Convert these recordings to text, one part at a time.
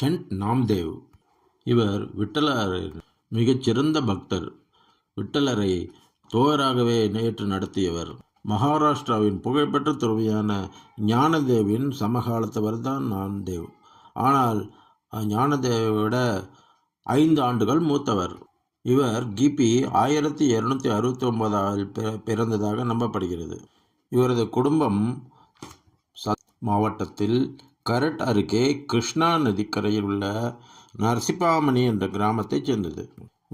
Send Namdev. இவர் விட்டலரின் மிகச்சிறந்த பக்தர். விட்டலரை தோயராகவே நேற்று நடத்தியவர். மகாராஷ்டிராவின் புகழ்பெற்ற துறவியான ஞானதேவின் சமகாலத்தவர் தான் நாம்தேவ். ஆனால் ஞானதேவை விட ஐந்து ஆண்டுகள் மூத்தவர். இவர் கிபி ஆயிரத்தி இரநூத்தி அறுபத்தி ஒன்பதாவில் பிறந்ததாக நம்பப்படுகிறது. இவரது குடும்பம் சத் மாவட்டத்தில் கரட் அருகே கிருஷ்ணா நதிக்கரையில் உள்ள நரசிப்பாமணி என்ற கிராமத்தைச் சேர்ந்தது.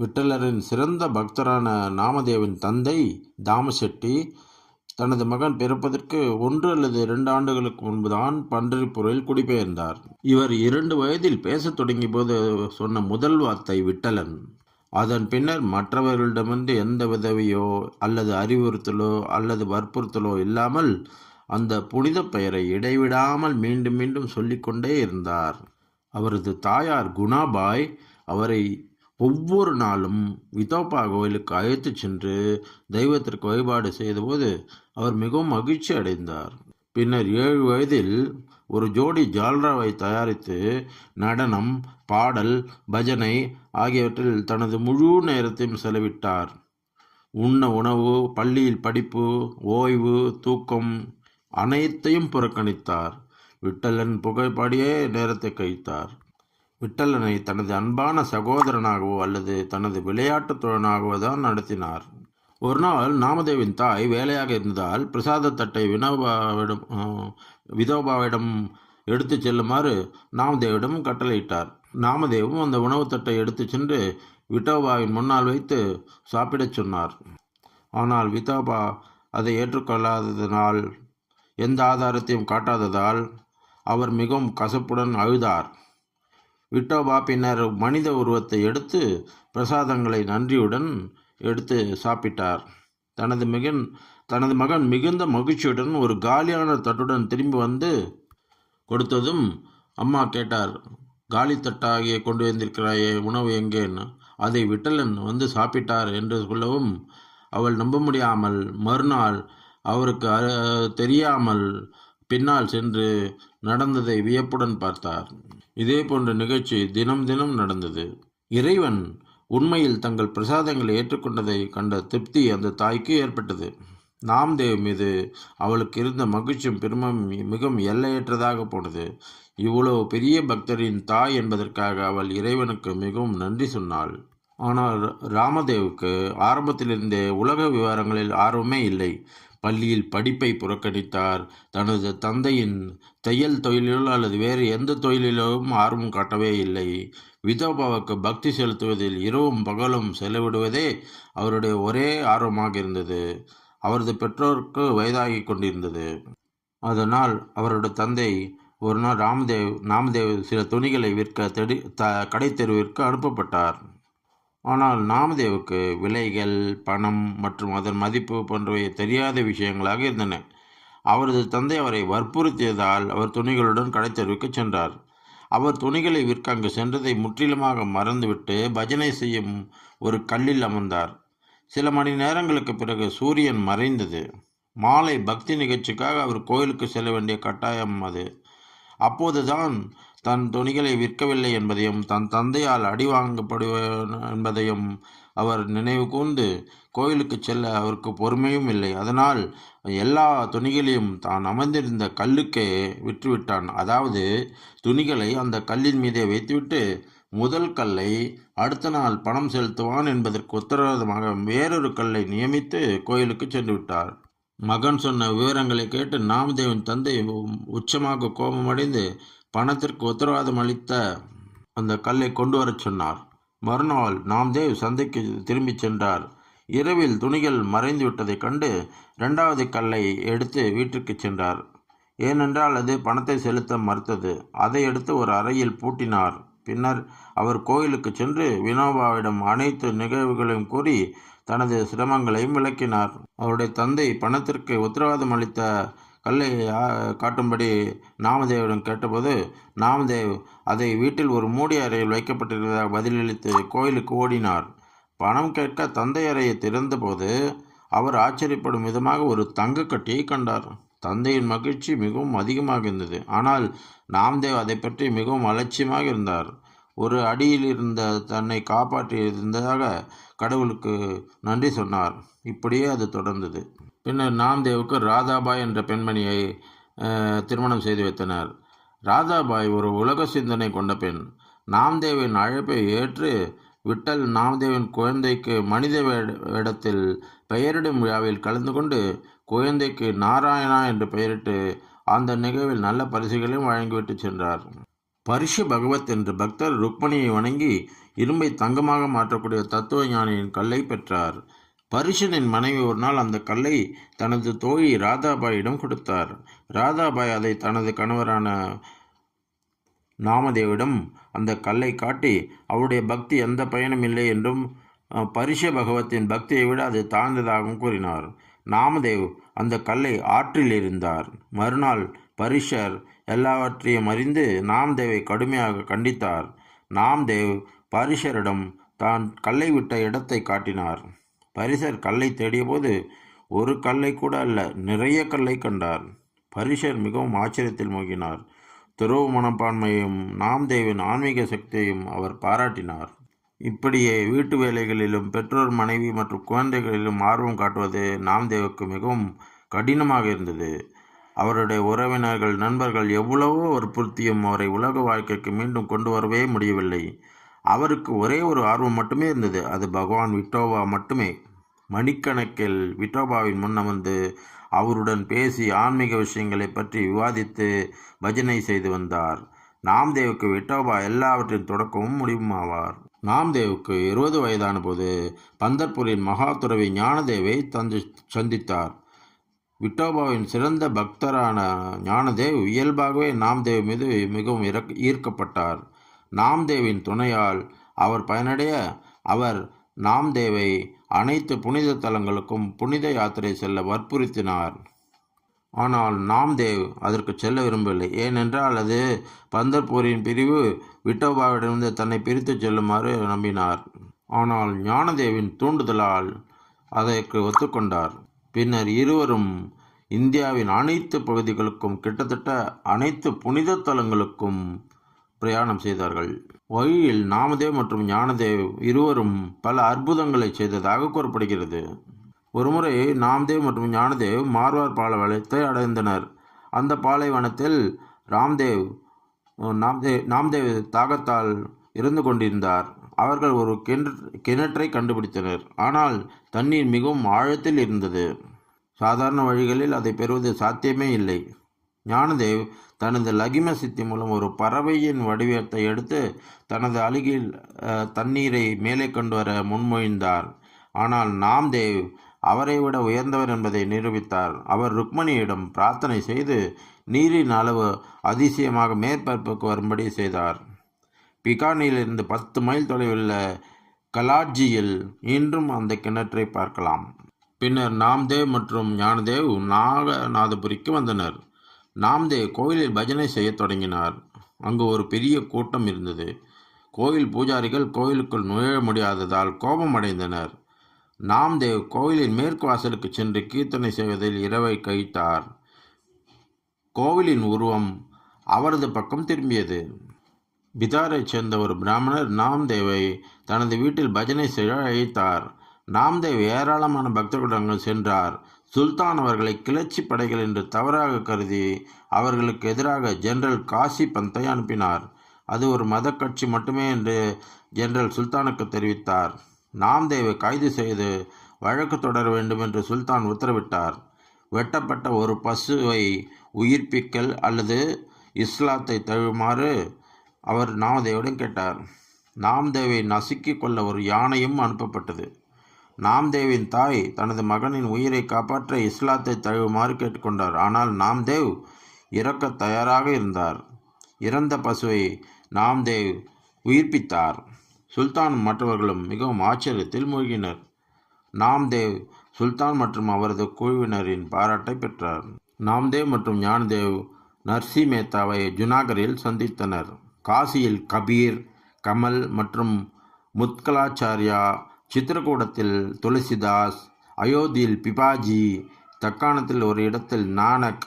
விட்டலரின் சிறந்த பக்தரான நாமதேவின் தந்தை தாமசெட்டி தனது மகன் பிறப்பதற்கு ஒன்று அல்லது இரண்டு ஆண்டுகளுக்கு முன்புதான் பண்டரிபுரில் குடிபெயர்ந்தார். இவர் இரண்டு வயதில் பேசத் தொடங்கிய போது சொன்ன முதல் வார்த்தை விட்டலன். அதன் பின்னர் மற்றவர்களிடமிருந்து எந்த உதவியோ அல்லது அறிவுறுத்தலோ அல்லது வற்புறுத்தலோ இல்லாமல் அந்த புனித பெயரை இடைவிடாமல் மீண்டும் மீண்டும் சொல்லிக்கொண்டே இருந்தார். அவரது தாயார் குணாபாய் அவரை ஒவ்வொரு நாளும் விதோபா கோயிலுக்கு அழைத்துச் சென்று தெய்வத்திற்கு வழிபாடு செய்தபோது அவர் மிகவும் மகிழ்ச்சி அடைந்தார். பின்னர் ஏழு வயதில் ஒரு ஜோடி ஜால்ராவை தயாரித்து நடனம் பாடல் பஜனை ஆகியவற்றில் தனது முழு நேரத்தையும் செலவிட்டார். உண்ண உணவு பள்ளியில் படிப்பு ஓய்வு தூக்கம் அனைத்தையும் புறக்கணித்தார். விட்டலன் புகைப்பாடியே நேரத்தை கழித்தார். விட்டலனை தனது அன்பான சகோதரனாகவோ அல்லது தனது விளையாட்டுத் தோழனாகவோ தான் நடத்தினார். ஒரு நாள் நாமதேவின் தாய் வேலையாக இருந்ததால் பிரசாத தட்டை வினோபாவிடம் விதோபாவிடம் எடுத்துச் செல்லுமாறு நாமதேவிடம் கட்டளையிட்டார். நாமதேவும் அந்த உணவு தட்டை எடுத்துச் சென்று விட்டோபாவின் முன்னால் வைத்து சாப்பிடச் சொன்னார். ஆனால் விதோபா அதை ஏற்றுக்கொள்ளாததனால் எந்த ஆதாரத்தையும் காட்டாததால் அவர் மிகவும் கசப்புடன் அழுதார். விட்டோபா பின்னர் மனித உருவத்தை எடுத்து பிரசாதங்களை நன்றியுடன் எடுத்து சாப்பிட்டார். தனது மகன் தனது மகன் மிகுந்த மகிழ்ச்சியுடன் ஒரு காலியான தட்டுடன் திரும்பி வந்து கொடுத்ததும் அம்மா கேட்டார் காலி தட்டாகிய கொண்டு வந்திருக்கிறாயே உணவு எங்கேன்னு அதை விட்டலன் வந்து சாப்பிட்டார் என்று சொல்லவும் அவள் நம்ப முடியாமல் மறுநாள் அவருக்கு தெரியாமல் பின்னால் சென்று நடந்ததை வியப்புடன் பார்த்தார். இதே போன்ற நிகழ்ச்சி தினம் தினம் நடந்தது. இறைவன் உண்மையில் தங்கள் பிரசாதங்களை ஏற்றுக்கொண்டதை கண்ட திருப்தி அந்த தாய்க்கு ஏற்பட்டது. நாம்தேவ் மீது அவளுக்கு இருந்த மகிழ்ச்சியும் பெருமும் மிகவும் எல்லையற்றதாக போனது. இவ்வளவு பெரிய பக்தரின் தாய் என்பதற்காக அவள் இறைவனுக்கு மிகவும் நன்றி சொன்னாள். ஆனால் ராமதேவுக்கு ஆரம்பத்திலிருந்தே உலக விவகாரங்களில் ஆர்வமே இல்லை. பள்ளியில் படிப்பை புறக்கணித்தார். தனது தந்தையின் தையல் தொழிலிலோ அல்லது வேறு எந்த தொழிலிலும் ஆர்வம் காட்டவே இல்லை. விதோபாவுக்கு பக்தி செலுத்துவதில் இரவும் பகலும் செலவிடுவதே அவருடைய ஒரே ஆர்வமாக இருந்தது. அவரது பெற்றோருக்கு வயதாகி கொண்டிருந்தது. அதனால் அவருடைய தந்தை ஒரு நாள் ராமதேவ் நாமதேவ் சில துணிகளை விற்க தெடி த கடை தெருவிற்கு அனுப்பப்பட்டார். ஆனால் நாமதேவுக்கு விலைகள் பணம் மற்றும் அதன் மதிப்பு போன்றவை தெரியாத விஷயங்களாக இருந்தன. அவரது தந்தை அவரை வற்புறுத்தியதால் அவர் துணிகளுடன் கடைத்தெருவுக்கு சென்றார். அவர் துணிகளை விற்க அங்கு சென்றதை முற்றிலுமாக மறந்துவிட்டு பஜனை செய்யும் ஒரு கல்லில் அமர்ந்தார். சில மணி நேரங்களுக்கு பிறகு சூரியன் மறைந்தது. மாலை பக்தி நிகழ்ச்சிக்காக அவர் கோயிலுக்கு செல்ல வேண்டிய கட்டாயம் அது. அப்போதுதான் தன் துணிகளை விற்கவில்லை என்பதையும் தன் தந்தையால் அடி வாங்கப்படுவேன் என்பதையும் அவர் நினைவு கூர்ந்து கோயிலுக்கு செல்ல அவருக்கு பொறுமையும் இல்லை. அதனால் எல்லா துணிகளையும் தான் அமர்ந்திருந்த கல்லுக்கே விற்றுவிட்டான். அதாவது துணிகளை அந்த கல்லின் மீதே வைத்துவிட்டு முதல் கல்லை அடுத்த நாள் பணம் செலுத்துவான் என்பதற்கு உத்தரவாதமாக வேறொரு கல்லை நியமித்து கோயிலுக்கு சென்று விட்டார். மகன் சொன்ன விவரங்களை கேட்டு நாமதேவன் தந்தை உச்சமாக கோபமடைந்து பணத்திற்கு உத்தரவாதம் அளித்த அந்த கல்லை கொண்டு வரச் சொன்னார். மறுநாள் நாம்தேவ் சந்தைக்கு திரும்பிச் சென்றார். இரவில் துணிகள் மறைந்து விட்டதைக் கண்டு இரண்டாவது கல்லை எடுத்து வீட்டிற்கு சென்றார். ஏனென்றால் அது பணத்தை செலுத்த மறுத்தது. அதை எடுத்து ஒரு அறையில் பூட்டினார். பின்னர் அவர் கோயிலுக்கு சென்று வினோபாவிடம் அனைத்து நிகழ்வுகளையும் கூறி தனது சிரமங்களையும் விளக்கினார். அவருடைய தந்தை பணத்திற்கு உத்தரவாதம் அளித்த கல்லை காட்டும்படி நாமதேவிடம் கேட்டபோது நாமதேவ் அதை வீட்டில் ஒரு மூடி அறையில் வைக்கப்பட்டிருந்ததாக பதிலளித்து கோயிலுக்கு ஓடினார். பணம் கேட்க தந்தை அறையை திறந்தபோது அவர் ஆச்சரியப்படும் விதமாக ஒரு தங்க கட்டியை கண்டார். தந்தையின் மகிழ்ச்சி மிகவும் அதிகமாக இருந்தது. ஆனால் நாம்தேவ் அதை பற்றி மிகவும் அலட்சியமாக இருந்தார். ஒரு அடியில் இருந்த தன்னை காப்பாற்றி இருந்ததாக கடவுளுக்கு நன்றி சொன்னார். இப்படியே அது தொடர்ந்தது. பின்னர் நாம்தேவுக்கு ராதாபாய் என்ற பெண்மணியை திருமணம் செய்து வைத்தனர். ராதாபாய் ஒரு உலக சிந்தனை கொண்ட பெண். நாம்தேவின் அழைப்பை ஏற்று விட்டல் நாம்தேவின் குழந்தைக்கு மனித வேட- வேடத்தில் பெயரிடும் விழாவில் கலந்து கொண்டு குழந்தைக்கு நாராயணா என்று பெயரிட்டு அந்த நிகழ்வில் நல்ல பரிசுகளையும் வழங்கிவிட்டு சென்றார். பரிசு பகவத் என்ற பக்தர் ருக்மணியை வணங்கி இரும்பை தங்கமாக மாற்றக்கூடிய தத்துவ ஞானியின் கல்லை பெற்றார். பரிஷனின் மனைவி ஒரு நாள் அந்த கல்லை தனது தோழி ராதாபாயிடம் கொடுத்தார். ராதாபாய் அதை தனது கணவரான நாமதேவிடம் அந்த கல்லை காட்டி அவருடைய பக்தி எந்த பயனும் இல்லை என்றும் பரிஷ பகவத்தின் பக்தியை விட அது தாழ்ந்ததாகவும் கூறினார். நாமதேவ் அந்த கல்லை ஆற்றில் இருந்தார் மறுநாள் பரிஷர் எல்லாவற்றையும் அறிந்து நாம்தேவை கடுமையாக கண்டித்தார். நாம்தேவ் பரிஷரிடம் தான் கல்லை விட்ட இடத்தை காட்டினார். பரிசர் கல்லை தேடியபோது ஒரு கல்லை கூட அல்ல நிறைய கல்லை கண்டார். பரிஷர் மிகவும் ஆச்சரியத்தில் மூழ்கினார் துறவு மனப்பான்மையும் நாம்தேவின் ஆன்மீக சக்தியையும் அவர் பாராட்டினார். இப்படியே வீட்டு வேலைகளிலும் பெற்றோர் மனைவி மற்றும் குழந்தைகளிலும் ஆர்வம் காட்டுவது நாம்தேவுக்கு மிகவும் கடினமாக இருந்தது. அவருடைய உறவினர்கள் நண்பர்கள் எவ்வளவோ வற்புறுத்தியும் அவரை உலக வாழ்க்கைக்கு மீண்டும் கொண்டு வரவே முடியவில்லை. அவருக்கு ஒரே ஒரு ஆர்வம் மட்டுமே இருந்தது. அது பகவான் விட்டோபா மட்டுமே. மணிக்கணக்கில் விட்டோபாவின் முன் அமர்ந்து அவருடன் பேசி ஆன்மீக விஷயங்களை பற்றி விவாதித்து பஜனை செய்து வந்தார். நாம்தேவுக்கு விட்டோபா எல்லாவற்றின் தொடக்கமும் முடிவுமாவார். நாம்தேவுக்கு இருபது வயதான போது பந்தர்பூரின் மகாதுறவி ஞானதேவை தந்து சந்தித்தார். விட்டோபாவின் சிறந்த பக்தரான ஞானதேவ் இயல்பாகவே நாம்தேவ் மீது மிகவும் இறக் ஈர்க்கப்பட்டார். நாம்தேவின் துணையால் அவர் பயனடைய அவர் நாம்தேவை அனைத்து புனித தலங்களுக்கும் புனித யாத்திரை செல்ல வற்புறுத்தினார். ஆனால் நாம்தேவ் அதற்கு செல்ல விரும்பவில்லை. ஏனென்றால் அது பந்தர்பூரின் பிரிவு விட்டோபாவிடமிருந்து தன்னை பிரித்து செல்லுமாறு நம்பினார். ஆனால் ஞானதேவின் தூண்டுதலால் அதற்கு ஒத்துக்கொண்டார். பின்னர் இருவரும் இந்தியாவின் அனைத்து பகுதிகளுக்கும் கிட்டத்தட்ட அனைத்து புனித தலங்களுக்கும் பிரயாணம் செய்தார்கள். வழியில் நாமதேவ் மற்றும் ஞானதேவ் இருவரும் பல அற்புதங்களை செய்ததாக கூறப்படுகிறது. ஒருமுறை நாம்தேவ் மற்றும் ஞானதேவ் மார்வார் பாலைவனத்தை அடைந்தனர். அந்த பாலைவனத்தில் ராம்தேவ் நாம்தேவ் நாம்தேவ் தாகத்தால் இருந்து கொண்டிருந்தார். அவர்கள் ஒரு கிணற் கிணற்றை கண்டுபிடித்தனர். ஆனால் தண்ணீர் மிகவும் ஆழத்தில் இருந்தது. சாதாரண வழிகளில் அதை பெறுவது சாத்தியமே இல்லை. ஞானதேவ் தனது லகிம சித்தி மூலம் ஒரு பறவையின் வடிவத்தை எடுத்து தனது அழுகில் தண்ணீரை மேலே கொண்டு வர முன்மொழிந்தார். ஆனால் நாம்தேவ் அவரை விட உயர்ந்தவர் என்பதை நிரூபித்தார். அவர் ருக்மணியிடம் பிரார்த்தனை செய்து நீரின் அளவு அதிசயமாக மேற்பரப்புக்கு வரும்படி செய்தார். பிகானிலிருந்து பத்து மைல் தொலைவில் உள்ள கலாட்ஜியில் இன்றும் அந்த கிணற்றை பார்க்கலாம். பின்னர் நாம்தேவ் மற்றும் ஞானதேவ் நாகநாதபுரிக்கு வந்தனர். நாம்தேவ் கோயிலில் பஜனை செய்யத் தொடங்கினார். அங்கு ஒரு பெரிய கூட்டம் இருந்தது. கோயில் பூஜாரிகள் கோயிலுக்குள் நுழைய முடியாததால் கோபமடைந்தனர். நாம்தேவ் கோயிலின் மேற்கு வாசலுக்கு சென்று கீர்த்தனை செய்வதில் இரவை கழித்தார். கோவிலின் உருவம் அவரது பக்கம் திரும்பியது. பிதாரைச் சேர்ந்த ஒரு பிராமணர் நாம்தேவை தனது வீட்டில் பஜனை செய்ய அழைத்தார். நாம்தேவ் ஏராளமான பக்தர்களுடன் சென்றார். சுல்தான் அவர்களை கிளர்ச்சி படைகள் என்று தவறாக கருதி அவர்களுக்கு எதிராக ஜெனரல் காசி பந்தை அனுப்பினார். அது ஒரு மத கட்சி மட்டுமே என்று ஜெனரல் சுல்தானுக்கு தெரிவித்தார். நாம்தேவை கைது செய்து வழக்கு தொடர வேண்டும் என்று சுல்தான் உத்தரவிட்டார். வெட்டப்பட்ட ஒரு பசுவை உயிர்ப்பிக்கல் அல்லது இஸ்லாத்தை தழுவுமாறு அவர் நாமதேவிடம் கேட்டார். நாம்தேவை நசுக்கி கொள்ள ஒரு யானையும் அனுப்பப்பட்டது. நாம்தேவின் தாய் தனது மகனின் உயிரை காப்பாற்ற இஸ்லாத்தை தழுவுமாறு கேட்டுக்கொண்டார். ஆனால் நாம்தேவ் இறக்க தயாராக இருந்தார். இறந்த பசுவை நாம்தேவ் உயிர்ப்பித்தார். சுல்தான் மற்றவர்களும் மிகவும் ஆச்சரியத்தில் மூழ்கினர். நாம்தேவ் சுல்தான் மற்றும் அவரது குழுவினரின் பாராட்டை பெற்றார். நாம்தேவ் மற்றும் ஞானதேவ் நர்சி மேத்தாவை ஜுனாகரில் சந்தித்தனர். காசியில் கபீர் கமல் மற்றும் முத்கலாச்சாரியா சித்திரகூடத்தில் துளசிதாஸ் அயோத்தியில் பிபாஜி தக்காணத்தில் ஒரு இடத்தில் நானக்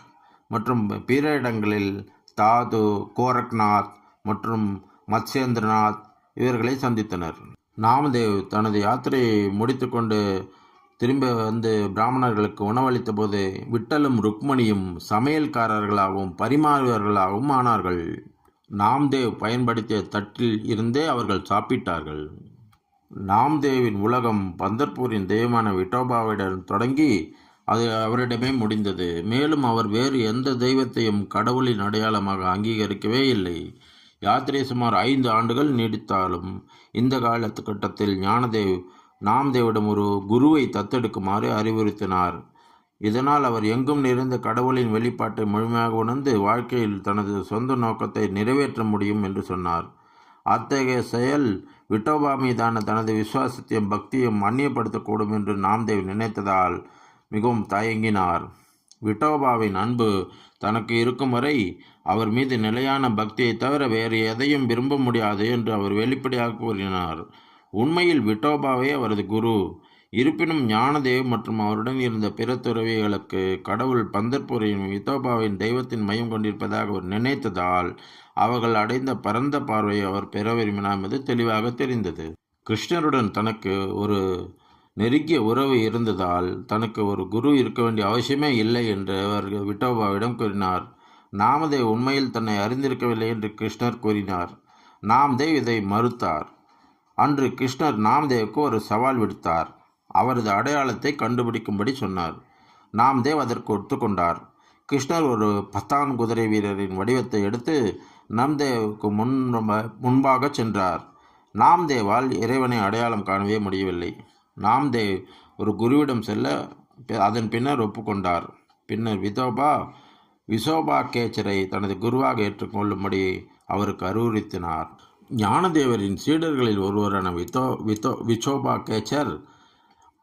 மற்றும் பிற இடங்களில் தாது கோரக்நாத் மற்றும் மத்சேந்திரநாத் இவர்களை சந்தித்தனர். நாமதேவ் தனது யாத்திரையை முடித்துக்கொண்டு திரும்ப வந்து பிராமணர்களுக்கு உணவளித்த போது விட்டலும் ருக்மணியும் சமையல்காரர்களாகவும் பரிமாறுவர்களாகவும் ஆனார்கள். நாம்தேவ் பயன்படுத்திய தட்டில் இருந்தே அவர்கள் சாப்பிட்டார்கள். நாம்தேவின் உலகம் பந்தர்பூரின் தெய்வமான விட்டோபாவிடம் தொடங்கி அது அவரிடமே முடிந்தது. மேலும் அவர் வேறு எந்த தெய்வத்தையும் கடவுளின் அடையாளமாக அங்கீகரிக்கவே இல்லை. யாத்திரை சுமார் ஐந்து ஆண்டுகள் நீடித்தாலும் இந்த காலகட்டத்தில் ஞானதேவ் நாம்தேவிடம் ஒரு குருவை தத்தெடுக்குமாறு அறிவுறுத்தினார். இதனால் அவர் எங்கும் நிறைந்த கடவுளின் வெளிப்பாட்டை முழுமையாக உணர்ந்து வாழ்க்கையில் தனது சொந்த நோக்கத்தை நிறைவேற்ற முடியும் என்று சொன்னார். அத்தகைய செயல் விட்டோபா மீதான தனது விசுவாசத்தையும் பக்தியும் அந்நியப்படுத்தக்கூடும் என்று நாம்தேவ் நினைத்ததால் மிகவும் தயங்கினார். விட்டோபாவின் அன்பு தனக்கு இருக்கும் வரை அவர் மீது நிலையான பக்தியை தவிர வேறு எதையும் விரும்ப முடியாது என்று அவர் வெளிப்படையாக கூறினார். உண்மையில் விட்டோபாவே அவரது குரு. இருப்பினும் ஞானதேவ் மற்றும் அவருடன் இருந்த பிற துறவிகளுக்கு கடவுள் பந்தர்பூரின் விட்டோபாவின் தெய்வத்தின் மையம் கொண்டிருப்பதாக அவர் நினைத்ததால் அவர்கள் அடைந்த பரந்த பார்வையை அவர் பெற விரும்பினார் என்பது தெளிவாக தெரிந்தது. கிருஷ்ணருடன் தனக்கு ஒரு நெருங்கிய உறவு இருந்ததால் தனக்கு ஒரு குரு இருக்க வேண்டிய அவசியமே இல்லை என்று அவர் விட்டோபாவிடம் கூறினார். நாமதே உண்மையில் தன்னை அறிந்திருக்கவில்லை என்று கிருஷ்ணர் கூறினார். நாம்தேவ் இதை மறுத்தார். அன்று கிருஷ்ணர் நாம்தேவுக்கு ஒரு சவால் விடுத்தார். அவரது அடையாளத்தை கண்டுபிடிக்கும்படி சொன்னார். நாம்தேவ் அதற்கு ஒத்துக்கொண்டார். கிருஷ்ணர் ஒரு பத்தான் குதிரை வீரரின் வடிவத்தை எடுத்து நாம்தேவுக்கு முன் முன்பாக சென்றார். நாம்தேவால் இறைவனை அடையாளம் காணவே முடியவில்லை. நாம்தேவ் ஒரு குருவிடம் செல்ல அதன் பின்னர் ஒப்புக்கொண்டார். பின்னர் விதோபா விசோபா கேச்சரை தனது குருவாக ஏற்றுக்கொள்ளும்படி அவருக்கு அறிவுறுத்தினார். ஞானதேவரின் சீடர்களில் ஒருவரான விதோ விதோ விசோபா கேச்சர்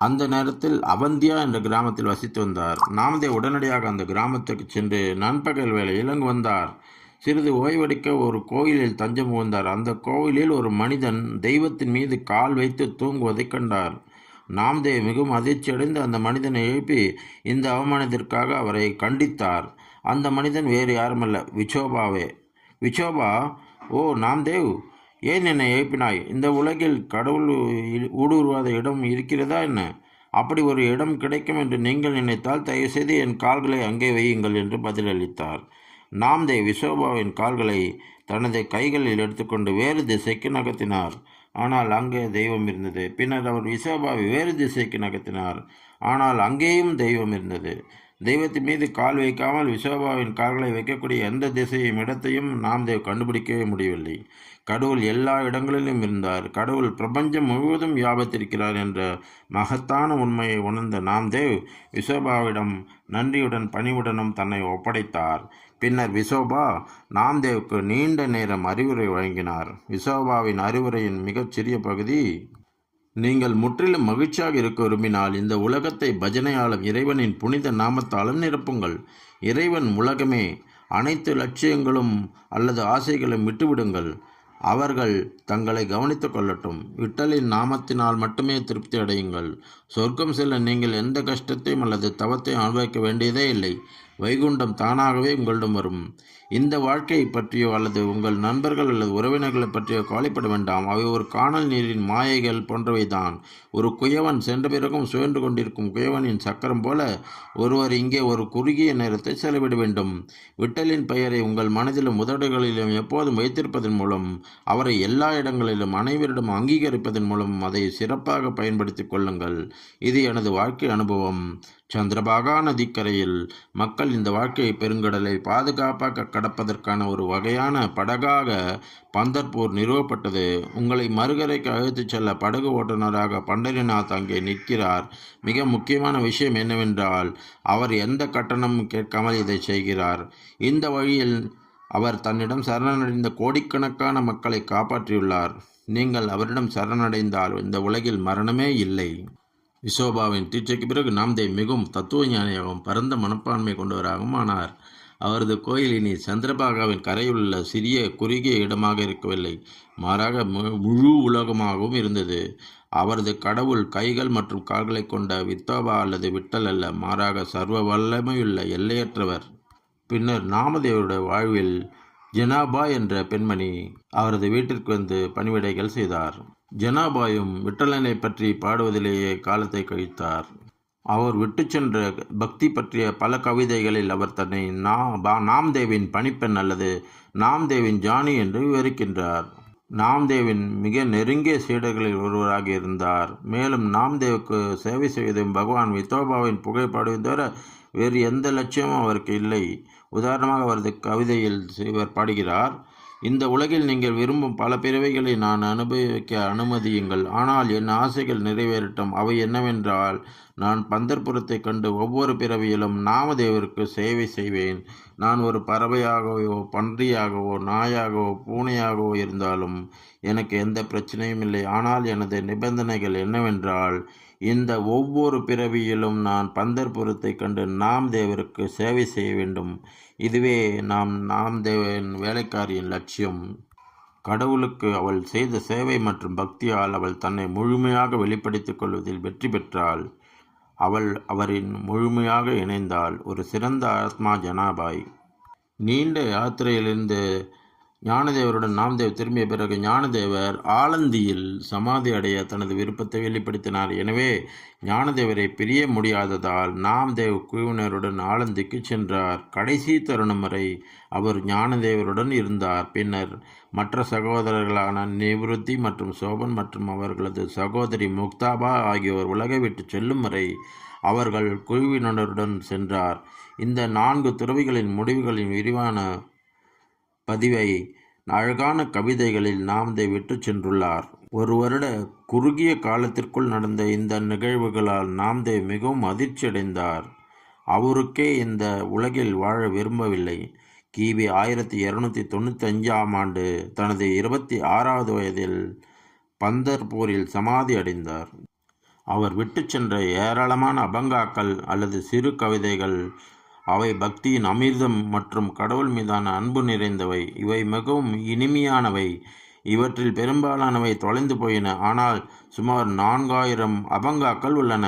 அந்த நேரத்தில் அவந்தியா என்ற கிராமத்தில் வசித்து வந்தார். நாமதேவ் உடனடியாக அந்த கிராமத்துக்கு சென்று நண்பகல் வேளையில் அங்கு வந்தார். சிறிது ஓய்வெடுக்க ஒரு கோயிலில் தஞ்சம் புகுந்தார். அந்த கோவிலில் ஒரு மனிதன் தெய்வத்தின் மீது கால் வைத்து தூங்குவதைக் கண்டார். நாம்தேவ் மிகவும் அதிர்ச்சியடைந்து அந்த மனிதனை எழுப்பி இந்த அவமானத்திற்காக அவரை கண்டித்தார். அந்த மனிதன் வேறு யாருமல்ல விச்சோபாவே விச்சோபா ஓ நாம்தேவ் ஏன் என்னை எழுப்பினாய்? இந்த உலகில் கடவுள் ஊடுருவாத இடம் இருக்கிறதா என்ன? அப்படி ஒரு இடம் கிடைக்கும் என்று நீங்கள் நினைத்தால் தயவுசெய்து என் கால்களை அங்கே வையுங்கள் என்று பதிலளித்தார். நாம்தேவ் விசோபாவின் கால்களை தனது கைகளில் எடுத்துக்கொண்டு வேறு திசைக்கு நகர்த்தினார். ஆனால் அங்கே தெய்வம் இருந்தது. பின்னர் அவர் விசோபாவை வேறு திசைக்கு நகர்த்தினார். ஆனால் அங்கேயும் தெய்வம் இருந்தது. தெய்வத்தின் மீது கால் வைக்காமல் விசோபாவின் கால்களை வைக்கக்கூடிய எந்த திசையும் இடத்தையும் நாம்தேவ் கண்டுபிடிக்கவே முடியவில்லை. கடவுள் எல்லா இடங்களிலும் இருந்தார். கடவுள் பிரபஞ்சம் முழுவதும் வியாபத்திருக்கிறார் என்ற மகத்தான உண்மையை உணர்ந்த நாம்தேவ் விசோபாவிடம் நன்றியுடன் பணிவுடனும் தன்னை ஒப்படைத்தார். பின்னர் விசோபா நாம்தேவுக்கு நீண்ட நேரம் அறிவுரை வழங்கினார். விசோபாவின் அறிவுரையின் மிகச் சிறிய பகுதி நீங்கள் முற்றிலும் மகிழ்ச்சியாக இருக்க விரும்பினால் இந்த உலகத்தை பஜனையாலும் இறைவனின் புனித நாமத்தாலும் நிரப்புங்கள். இறைவன் உலகமே அனைத்து லட்சியங்களும் அல்லது ஆசைகளும் விட்டுவிடுங்கள். அவர்கள் தங்களை கவனித்துக் கொள்ளட்டும். விட்டலின் நாமத்தினால் மட்டுமே திருப்தி அடையுங்கள். சொர்க்கம் செல்ல நீங்கள் எந்த கஷ்டத்தையும் அல்லது தவத்தையும் அனுபவிக்க வேண்டியதே இல்லை. வைகுண்டம் தானாகவே உங்களிடம் வரும். இந்த வாழ்க்கையை பற்றியோ அல்லது உங்கள் நண்பர்கள் அல்லது உறவினர்களை பற்றியோ கவலைப்பட வேண்டாம். அவை ஒரு காணல் நீரின் மாயைகள் போன்றவைதான். ஒரு குயவன் சென்ற பிறகும் சுழன்று கொண்டிருக்கும் குயவனின் சக்கரம் போல ஒருவர் இங்கே ஒரு குறுகிய நேரத்தை செலவிட வேண்டும். விட்டலின் பெயரை உங்கள் மனதிலும் உதடுகளிலும் எப்போதும் வைத்திருப்பதன் மூலம் அவரை எல்லா இடங்களிலும் அனைவரிடம் அங்கீகரிப்பதன் மூலம் அதை சிறப்பாக பயன்படுத்திக் கொள்ளுங்கள். இது எனது வாழ்க்கை அனுபவம். சந்திரபாகா நதிக்கரையில் மக்கள் இந்த வாழ்க்கை பெருங்கடலை பாதுகாப்பாக கடப்பதற்கான ஒரு வகையான படகாக பந்தர்பூர் நிறுவப்பட்டது. உங்களை மறுகரைக்கு அழைத்துச் செல்ல படகு ஓட்டுநராக பண்டரிநாத் அங்கே நிற்கிறார். மிக முக்கியமான விஷயம் என்னவென்றால் அவர் எந்த கட்டணமும் கேட்காமல் இதை செய்கிறார். இந்த வழியில் அவர் தன்னிடம் சரணடைந்த கோடிக்கணக்கான மக்களை காப்பாற்றியுள்ளார். நீங்கள் அவரிடம் சரணடைந்தால் இந்த உலகில் மரணமே இல்லை. விசோபாவின் தீட்சைக்கு பிறகு நாம்தேவ் மிகவும் தத்துவ ஞானியாகவும் பரந்த மனப்பான்மை கொண்டவராகவும் ஆனார். அவரது கோயில் இனி சந்திரபாகாவின் கரையுள்ள சிறிய குறுகிய இடமாக இருக்கவில்லை. மாறாக முழு உலகமாகவும் இருந்தது. அவரது கடவுள் கைகள் மற்றும் கால்களை கொண்ட வித்தோபா அல்லது விட்டல் அல்ல. மாறாக சர்வ வல்லமையுள்ள எல்லையற்றவர். பின்னர் நாமதேவருடைய வாழ்வில் ஜெனாபா என்ற பெண்மணி அவரது வீட்டிற்கு வந்து பணிவிடைகள் செய்தார். ஜனாபாயும் விட்டலனை பற்றி பாடுவதிலேயே காலத்தை கழித்தார். அவர் விட்டு சென்ற பக்தி பற்றிய பல கவிதைகளில் அவர் தன்னை நா பா- நாம்தேவின் பணிப்பெண் அல்லது நாம்தேவின் ஜானி என்று விவரிக்கின்றார். நாம்தேவின் மிக நெருங்கிய சீடர்களில் ஒருவராக இருந்தார். மேலும் நாம்தேவுக்கு சேவை செய்வதும் பகவான் வித்தோபாவின் புகைப்பாடுவதும் தவிர வேறு எந்த லட்சியமும் அவருக்கு இல்லை. உதாரணமாக அவரது கவிதையில் இவர் பாடுகிறார் இந்த உலகில் நீங்கள் விரும்பும் பல பிறவைகளை நான் அனுபவிக்க அனுமதியுங்கள். ஆனால் என் ஆசைகள் நிறைவேறட்டும். அவை என்னவென்றால் நான் பந்தர்புரத்தை கண்டு ஒவ்வொரு பிறவியிலும் நாமதேவருக்கு சேவை செய்வேன். நான் ஒரு பறவையாகவோ பன்றியாகவோ நாயாகவோ பூனையாகவோ இருந்தாலும் எனக்கு எந்த பிரச்சனையும் இல்லை. ஆனால் எனது நிபந்தனைகள் என்னவென்றால் இந்த ஒவ்வொரு பிறவியிலும் நான் பந்தர்புரத்தை கண்டு நாம் தேவருக்கு சேவை செய்ய வேண்டும். இதுவே நாம் நாம் தேவன் வேலைக்காரியின் லட்சியம். கடவுளுக்கு அவள் செய்த சேவை மற்றும் பக்தியால் அவள் தன்னை முழுமையாக வெளிப்படுத்திக் கொள்வதில் வெற்றி பெற்றாள். அவள் அவரின் முழுமையாக இணைந்தாள். ஒரு சிறந்த ஆத்மா ஜனாபாய். நீண்ட யாத்திரையிலிருந்து ஞானதேவருடன் நாம்தேவ் திரும்பிய பிறகு ஞானதேவர் ஆலந்தியில் சமாதி அடைய தனது விருப்பத்தை வெளிப்படுத்தினார். எனவே ஞானதேவரை பிரிய முடியாததால் நாம்தேவ் குழுவினருடன் ஆலந்திக்கு சென்றார். கடைசி தருணம் வரை அவர் ஞானதேவருடன் இருந்தார். பின்னர் மற்ற சகோதரர்களான நிவிருத்தி மற்றும் சோபன் மற்றும் அவர்களது சகோதரி முக்தாபா ஆகியோர் உலகை விட்டு செல்லும் வரை அவர்கள் குழுவினருடன் சென்றார். இந்த நான்கு துறவிகளின் முடிவுகளின் விரிவான பதிவை அழகான கவிதைகளில் நாமதை விட்டு சென்றுள்ளார். ஒரு வருட குறுகிய காலத்திற்குள் நடந்த இந்த நிகழ்வுகளால் நாம்தேவ் மிகவும் அதிர்ச்சியடைந்தார். அவருக்கே இந்த உலகில் வாழ விரும்பவில்லை. கிபி ஆயிரத்தி இரநூத்தி தொண்ணூற்றி அஞ்சாம் ஆண்டு தனது இருபத்தி ஆறாவது வயதில் பந்தர்பூரில் சமாதி அடைந்தார். அவர் விட்டு சென்ற ஏராளமான அபங்காக்கள் அல்லது சிறு கவிதைகள் அவை பக்தியின் அமிர்தம் மற்றும் கடவுள் மீதான அன்பு நிறைந்தவை. இவை மிகவும் இனிமையானவை. இவற்றில் பெரும்பாலானவை தொலைந்து போயின. ஆனால் சுமார் நான்காயிரம் அபங்காக்கள் உள்ளன.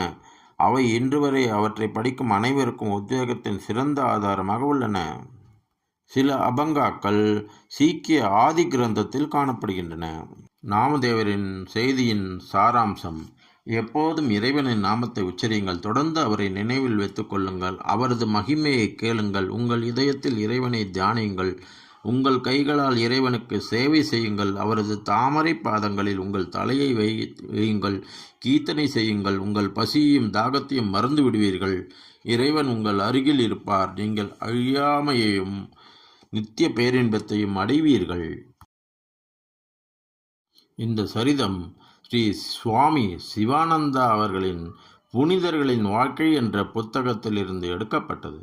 அவை இன்று வரை அவற்றை படிக்கும் அனைவருக்கும் உத்வேகத்தின் சிறந்த ஆதாரமாக உள்ளன. சில அபங்காக்கள் சீக்கிய ஆதி கிரந்தத்தில் காணப்படுகின்றன. நாமதேவரின் செய்தியின் சாராம்சம். எப்போதும் இறைவனின் நாமத்தை உச்சரியுங்கள். தொடர்ந்து அவரை நினைவில் வைத்துக் கொள்ளுங்கள். அவரது மகிமையை கேளுங்கள். உங்கள் இதயத்தில் இறைவனை தியானியுங்கள். உங்கள் கைகளால் இறைவனுக்கு சேவை செய்யுங்கள். அவரது தாமரை பாதங்களில் உங்கள் தலையை வை வையுங்கள். கீர்த்தனை செய்யுங்கள். உங்கள் பசியையும் தாகத்தையும் மறந்து விடுவீர்கள். இறைவன் உங்கள் அருகில் இருப்பார். நீங்கள் அழியாமையையும் நித்திய பேரின்பத்தையும் அடைவீர்கள். இந்த சரிதம் ஸ்ரீ சுவாமி சிவானந்தா அவர்களின் புனிதர்களின் வாழ்க்கை என்ற புத்தகத்திலிருந்து எடுக்கப்பட்டது.